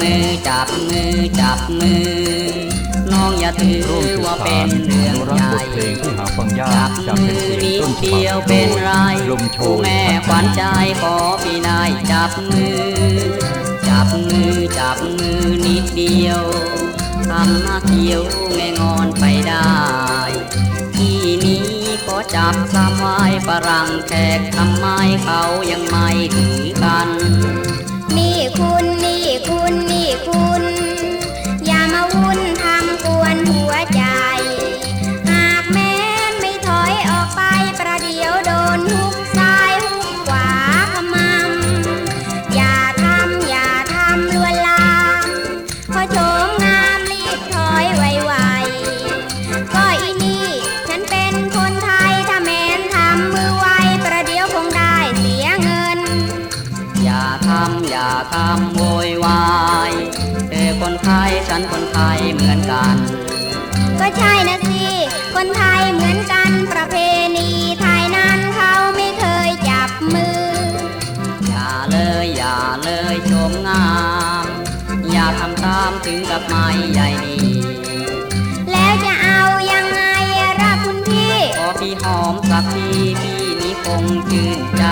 มือจับมือจับมือ น้องอย่าถือว่าเป็นเรื่องใหญ่จับมือนิดต้เดียวเป็นไรลมโชผู้แม่ขวัญใจขอพี่นายจับมือ จับมือจับมือนิดเดียวทำมาเกี่ยวแงงอนไปได้ ที่นี้ก็จับสามไว้ฝรั่งแขกทำไมเขายังไม่ถือกันำอย่าทำโวยวายเธอคนไทยฉันคนไทยเหมือนกัน ก็ใช่นะสิ คนไทยเหมือนกันประเพณีไทยนั้นเขาไม่เคยจับมือ อย่าเลยอย่าเลยชมงาม อย่าทำตามถึงกับไม่ใหญ่ดี แล้วจะเอายังไงรับคุณพี่ ขอพี่หอมสักทีพี่นี้คงชื่นใจ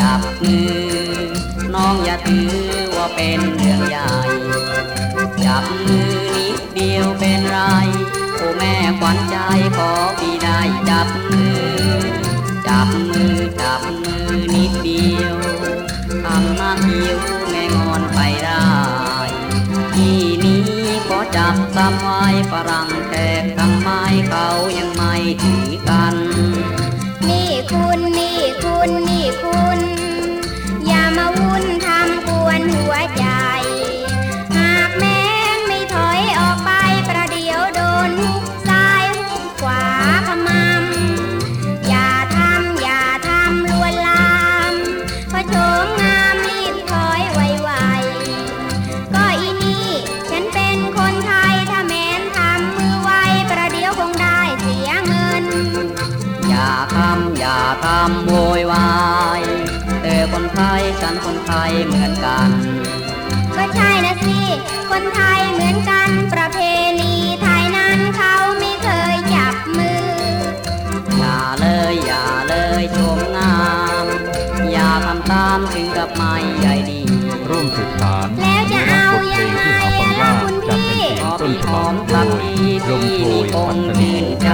จับมือ น้องอย่าถือว่าเป็นเรื่องใหญ่ จับมือนิดเดียวเป็นไรโอ้แม่ขวัญใจขอพี่ได้จับมือ จับมือจับมือนิดเดียวทำหน้าคิ้วแงงอนไปได้ที่นี้ก็จับตามไว้ฝรั่งแขกทำไมเขายังไม่ถือกันำอย่าทำโวยวายเธอคนไทยฉันคนไทยเหมือนกัน ก็ใช่นะสิ คนไทยเหมือนกันประเพณีไทยนั้นเขาไม่เคยจับมือ อย่าเลยอย่าเลยชมงาม อย่าทำตามถึงกับไม่ใหญ่ดี ร่วมสืบสารแล้วจะเอาบทเพลงที่หาฟังยากจากเป็นเพลงขอต้นพี่ฉหบัอบมโดสักยทีลมพี่โชนี้ยคปังตตานีชื่นใจ